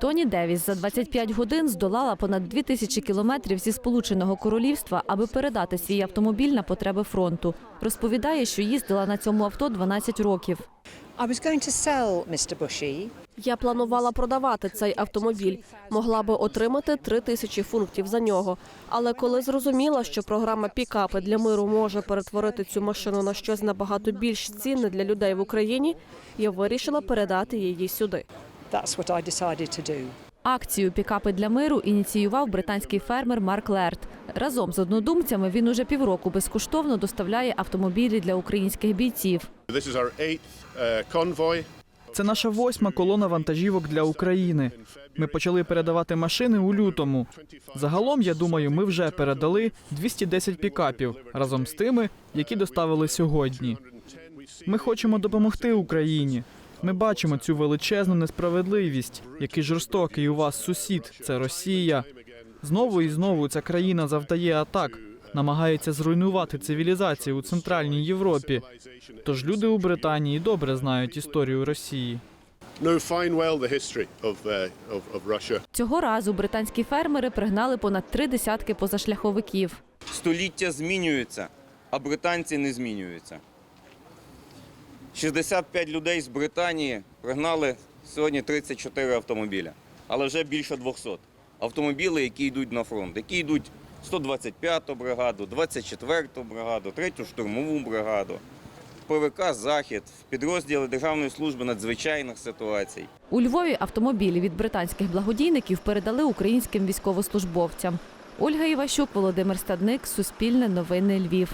Тоні Девіс за 25 годин здолала понад 2 тисячі кілометрів зі Сполученого Королівства, аби передати свій автомобіль на потреби фронту. Розповідає, що їздила на цьому авто 12 років. Я планувала продавати цей автомобіль. Могла би отримати три тисячі функтів за нього. Але коли зрозуміла, що програма пікапи для миру може перетворити цю машину на щось набагато більш цінне для людей в Україні, я вирішила передати її сюди. That's what I decided to do. Акцію Пікапи для миру ініціював британський фермер Марк Лерт. Разом з однодумцями він уже півроку безкоштовно доставляє автомобілі для українських бійців. This is our eighth uh, convoy. Це наша восьма колона вантажівок для України. Ми почали передавати машини у лютому. Загалом, я думаю, ми вже передали 210 пікапів разом з тими, які доставили сьогодні. Ми хочемо допомогти Україні. Ми бачимо цю величезну несправедливість, який жорстокий у вас сусід це Росія. Знову і знову ця країна завдає атак, намагається зруйнувати цивілізацію у центральній Європі. Тож люди у Британії добре знають історію Росії. Uh. Цього разу британські фермери пригнали понад три десятки позашляховиків. Століття змінюються, а британці не змінюються. 65 людей з Британії пригнали сьогодні 34 автомобіля, але вже більше 200. Автомобіли, які йдуть на фронт, які йдуть 125-ту бригаду, 24-ту бригаду, 3-ю штурмову бригаду, ПВК Захід, підрозділи Державної служби надзвичайних ситуацій. У Львові автомобілі від британських благодійників передали українським військовослужбовцям. Ольга Іващук, Володимир Стадник, Суспільне новини Львів.